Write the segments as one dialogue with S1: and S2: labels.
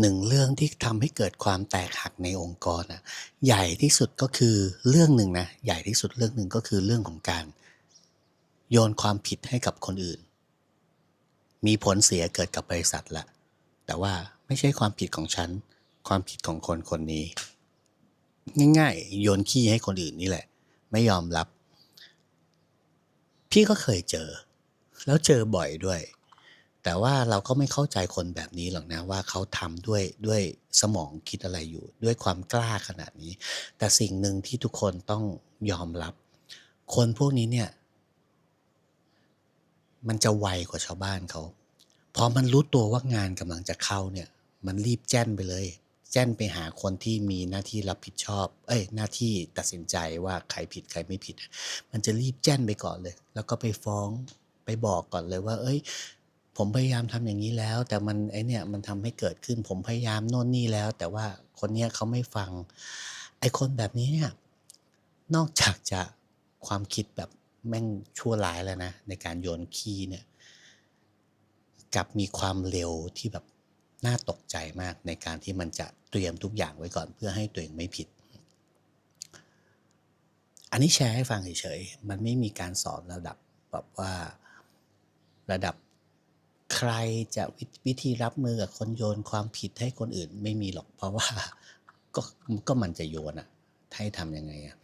S1: หนึ่งเรื่องที่ทำให้เกิดความแตกหักในองค์กรอะใหญ่ที่สุดก็คือเรื่องหนึ่งนะใหญ่ที่สุดเรื่องหนึ่งก็คือเรื่องของการ โยนความผิดให้กับคนอื่น มีผลเสียเกิดกับบริษัทละแต่ว่าไม่ใช่ความผิดของฉัน ความผิดของคนคนนี้ ง่ายๆ โยนขี้ให้คนอื่นนี่แหละ ไม่ยอมรับ พี่ก็เคยเจอ แล้วเจอบ่อยด้วย แต่ว่าเราก็ไม่เข้าใจคนแบบนี้หรอกนะว่าเขาทำด้วยด้วยสมองคิดอะไรอยู่ ด้วยความกล้าขนาดนี้ แต่สิ่งหนึ่งที่ทุกคนต้องยอมรับ คนพวกนี้เนี่ย มันจะไวกว่าชาวบ้านเขาพอมันรู้ตัวว่างานกำลังจะเข้าเนี่ย มันรีบแจ้นไปเลย แจ้นไปหาคนที่มีหน้าที่รับผิดชอบ เอ้ย หน้าที่ตัดสินใจว่าใครผิดใครไม่ผิด มันจะรีบแจ้นไปก่อนเลย แล้วก็ไปฟ้องไปบอกก่อนเลยว่า เอ้ย ผมพยายามทำอย่างนี้แล้ว แต่มันไอเนี่ยมันทำให้เกิดขึ้น ผมพยายามโน่นนี่แล้ว แต่ว่าคนเนี้ยเขาไม่ฟัง ไอคนแบบนี้เนี่ยนอกจากจะความคิดแบบแม่งชั่วร้ายแล้วนะ ในการโยนขี้เนี่ยกับมีความเร็วที่แบบน่าตกใจมากในการที่มันจะเตรียมทุกอย่างไว้ก่อนเพื่อให้ตัวเองไม่ผิด อันนี้แชร์ให้ฟังเฉยๆ มันไม่มีการสอนระดับแบบว่าระดับ ใครจะววิธีรับมือกับคนโยนความผิดให้คนอื่นไม่มีหรอก เพราะว่าก็ก็มันจะโยนอะให้ทำยังไงอะ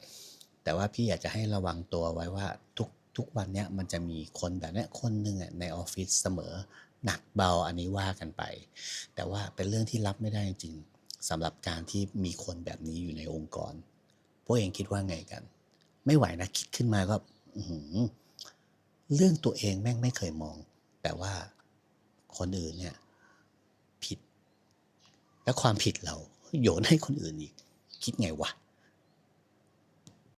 S1: แต่ว่าพี่อยากจะให้ระวังตัวไว้ว่าทุกทุกวันเนี้ยมันจะมีคนแบบเนี้ยคนหนึ่งอะในออฟฟิศเสมอหนักเบาอันนี้ว่ากันไป แต่ว่าเป็นเรื่องที่รับไม่ได้จริงสำหรับการที่มีคนแบบนี้อยู่ในองค์กร พวกเองคิดว่าไงกัน ไม่ไหวนะคิดขึ้นมาก็เรื่องตัวเองแม่งไม่เคยมอง แต่ว่า คนอื่นเนี่ยผิด และความผิดเราโยนให้คนอื่นอีก คิดไงวะ